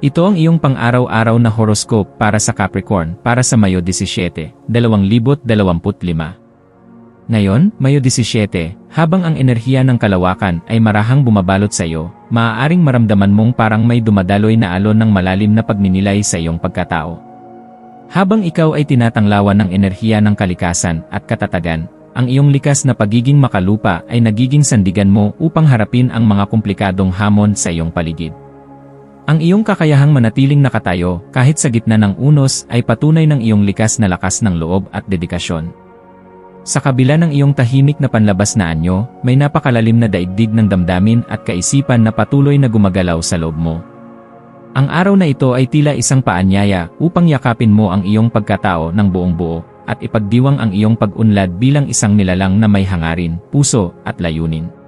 Ito ang iyong pang-araw-araw na horoscope para sa Capricorn para sa Mayo 17, 2025. Ngayon, Mayo 17, habang ang enerhiya ng kalawakan ay marahang bumabalot sa iyo, maaaring maramdaman mong parang may dumadaloy na alon ng malalim na pagninilay sa iyong pagkatao. Habang ikaw ay tinatanglawan ng enerhiya ng kalikasan at katatagan, ang iyong likas na pagiging makalupa ay nagiging sandigan mo upang harapin ang mga komplikadong hamon sa iyong paligid. Ang iyong kakayahang manatiling nakatayo kahit sa gitna ng unos ay patunay ng iyong likas na lakas ng loob at dedikasyon. Sa kabila ng iyong tahimik na panlabas na anyo, may napakalalim na daigdig ng damdamin at kaisipan na patuloy na gumagalaw sa loob mo. Ang araw na ito ay tila isang paanyaya upang yakapin mo ang iyong pagkatao ng buong buo at ipagdiwang ang iyong pag-unlad bilang isang nilalang na may hangarin, puso at layunin.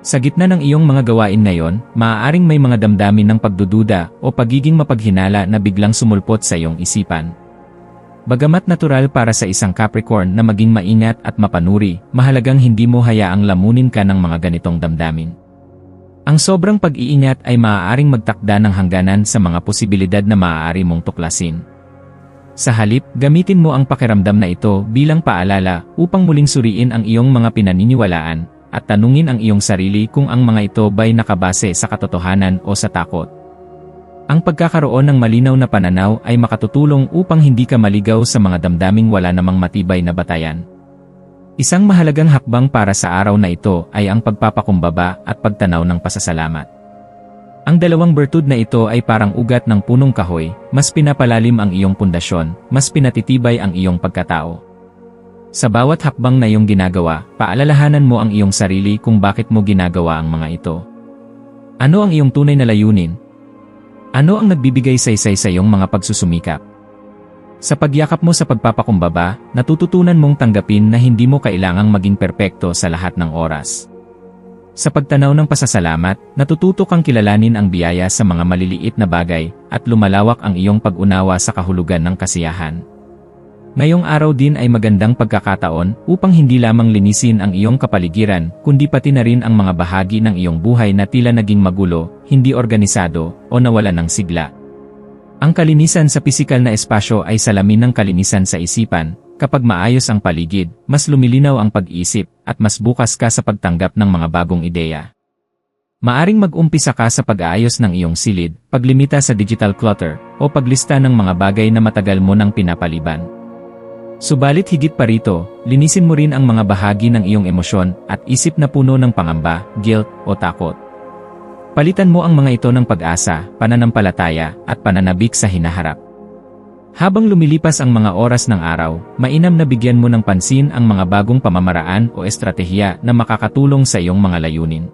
Sa gitna ng iyong mga gawain ngayon, maaaring may mga damdamin ng pagdududa o pagiging mapaghinala na biglang sumulpot sa iyong isipan. Bagamat natural para sa isang Capricorn na maging maingat at mapanuri, mahalagang hindi mo hayaang lamunin ka ng mga ganitong damdamin. Ang sobrang pag-iingat ay maaaring magtakda ng hangganan sa mga posibilidad na maaari mong tuklasin. Sa halip, gamitin mo ang pakiramdam na ito bilang paalala upang muling suriin ang iyong mga pinaniniwalaan at tanungin ang iyong sarili kung ang mga ito ba'y nakabase sa katotohanan o sa takot. Ang pagkakaroon ng malinaw na pananaw ay makatutulong upang hindi ka maligaw sa mga damdaming wala namang matibay na batayan. Isang mahalagang hakbang para sa araw na ito ay ang pagpapakumbaba at pagtanaw ng pasasalamat. Ang dalawang bertud na ito ay parang ugat ng punong kahoy, mas pinapalalim ang iyong pundasyon, mas pinatitibay ang iyong pagkatao. Sa bawat hakbang na iyong ginagawa, paalalahanan mo ang iyong sarili kung bakit mo ginagawa ang mga ito. Ano ang iyong tunay na layunin? Ano ang nagbibigay saysay sa iyong mga pagsusumikap? Sa pagyakap mo sa pagpapakumbaba, natututunan mong tanggapin na hindi mo kailangang maging perpekto sa lahat ng oras. Sa pagtanaw ng pasasalamat, natututo kang kilalanin ang biyaya sa mga maliliit na bagay at lumalawak ang iyong pag-unawa sa kahulugan ng kasiyahan. Ngayong araw din ay magandang pagkakataon upang hindi lamang linisin ang iyong kapaligiran, kundi pati na rin ang mga bahagi ng iyong buhay na tila naging magulo, hindi organisado, o nawalan ng sigla. Ang kalinisan sa pisikal na espasyo ay salamin ng kalinisan sa isipan. Kapag maayos ang paligid, mas lumilinaw ang pag-isip, at mas bukas ka sa pagtanggap ng mga bagong ideya. Maaring mag-umpisa ka sa pag-aayos ng iyong silid, paglimita sa digital clutter, o paglista ng mga bagay na matagal mo nang pinapaliban. Subalit higit pa rito, linisin mo rin ang mga bahagi ng iyong emosyon at isip na puno ng pangamba, guilt o takot. Palitan mo ang mga ito ng pag-asa, pananampalataya, at pananabik sa hinaharap. Habang lumilipas ang mga oras ng araw, mainam na bigyan mo ng pansin ang mga bagong pamamaraan o estratehiya na makakatulong sa iyong mga layunin.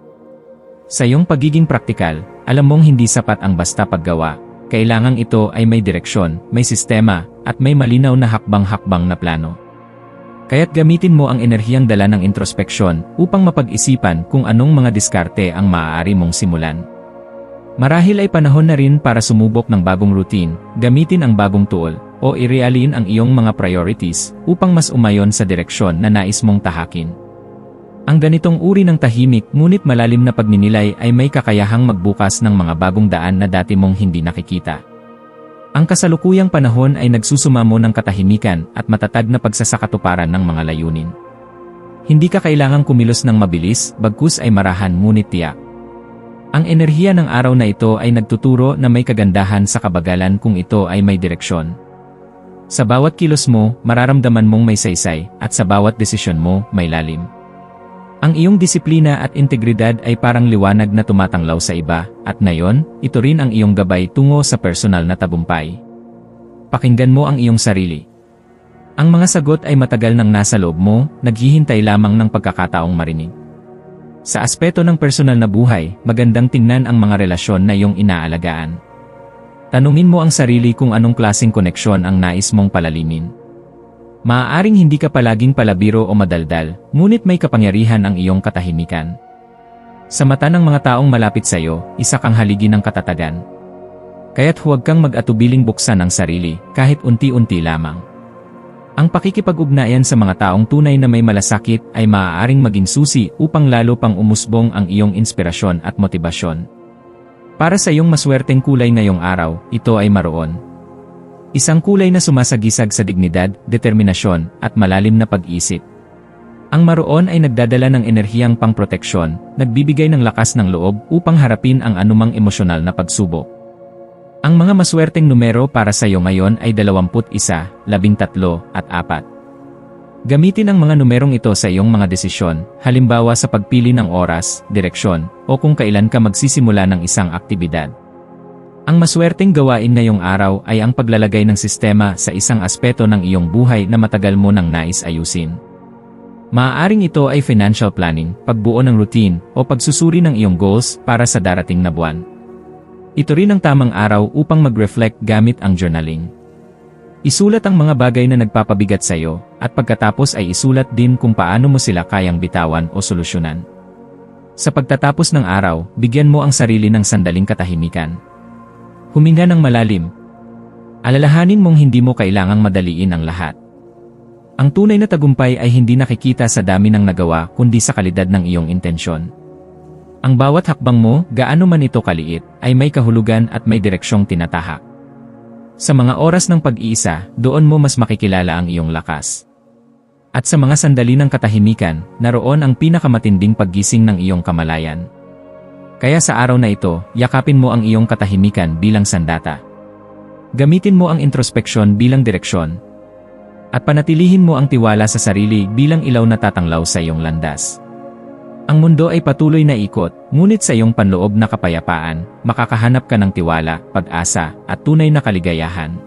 Sa iyong pagiging praktikal, alam mong hindi sapat ang basta paggawa, kailangang ito ay may direksyon, may sistema, at may malinaw na hakbang-hakbang na plano. Kaya't gamitin mo ang enerhiyang dala ng introspeksyon upang mapag-isipan kung anong mga diskarte ang maaari mong simulan. Marahil ay panahon na rin para sumubok ng bagong routine, gamitin ang bagong tool, o irealin ang iyong mga priorities upang mas umayon sa direksyon na nais mong tahakin. Ang ganitong uri ng tahimik ngunit malalim na pagninilay ay may kakayahang magbukas ng mga bagong daan na dati mong hindi nakikita. Ang kasalukuyang panahon ay nagsusumamo ng katahimikan at matatag na pagsasakatuparan ng mga layunin. Hindi ka kailangang kumilos ng mabilis, bagkus ay marahan ngunit tiyak. Ang enerhiya ng araw na ito ay nagtuturo na may kagandahan sa kabagalan kung ito ay may direksyon. Sa bawat kilos mo, mararamdaman mong may saysay, at sa bawat desisyon mo, may lalim. Ang iyong disiplina at integridad ay parang liwanag na tumatanglaw sa iba, at ngayon, ito rin ang iyong gabay tungo sa personal na tagumpay. Pakinggan mo ang iyong sarili. Ang mga sagot ay matagal nang nasa loob mo, naghihintay lamang ng pagkakataong marinig. Sa aspeto ng personal na buhay, magandang tingnan ang mga relasyon na iyong inaalagaan. Tanungin mo ang sarili kung anong klaseng koneksyon ang nais mong palalimin. Maaaring hindi ka palaging palabiro o madaldal, ngunit may kapangyarihan ang iyong katahimikan. Sa mata ng mga taong malapit sa iyo, isa kang haligi ng katatagan. Kaya't huwag kang mag-atubiling buksan ang sarili, kahit unti-unti lamang. Ang pakikipag-ugnayan sa mga taong tunay na may malasakit ay maaaring maging susi upang lalo pang umusbong ang iyong inspirasyon at motibasyon. Para sa iyong maswerteng kulay ngayong araw, ito ay maroon. Isang kulay na sumasagisag sa dignidad, determinasyon, at malalim na pag-isip. Ang maroon ay nagdadala ng enerhiyang pangproteksyon, nagbibigay ng lakas ng loob upang harapin ang anumang emosyonal na pagsubok. Ang mga maswerteng numero para sa iyo ngayon ay 21, 13, at 4. Gamitin ang mga numerong ito sa iyong mga desisyon, halimbawa sa pagpili ng oras, direksyon, o kung kailan ka magsisimula ng isang aktibidad. Ang maswerteng gawain ngayong araw ay ang paglalagay ng sistema sa isang aspeto ng iyong buhay na matagal mo nang nais ayusin. Maaaring ito ay financial planning, pagbuo ng routine, o pagsusuri ng iyong goals para sa darating na buwan. Ito rin ang tamang araw upang mag-reflect gamit ang journaling. Isulat ang mga bagay na nagpapabigat sa iyo, at pagkatapos ay isulat din kung paano mo sila kayang bitawan o solusyonan. Sa pagtatapos ng araw, bigyan mo ang sarili ng sandaling katahimikan. Huminga ng malalim. Alalahanin mong hindi mo kailangang madaliin ang lahat. Ang tunay na tagumpay ay hindi nakikita sa dami ng nagawa kundi sa kalidad ng iyong intensyon. Ang bawat hakbang mo, gaano man ito kaliit, ay may kahulugan at may direksyong tinatahak. Sa mga oras ng pag-iisa, doon mo mas makikilala ang iyong lakas. At sa mga sandali ng katahimikan, naroon ang pinakamatinding paggising ng iyong kamalayan. Kaya sa araw na ito, yakapin mo ang iyong katahimikan bilang sandata. Gamitin mo ang introspeksyon bilang direksyon. At panatilihin mo ang tiwala sa sarili bilang ilaw na tatanglaw sa iyong landas. Ang mundo ay patuloy na ikot, ngunit sa iyong panloob na kapayapaan, makakahanap ka ng tiwala, pag-asa, at tunay na kaligayahan.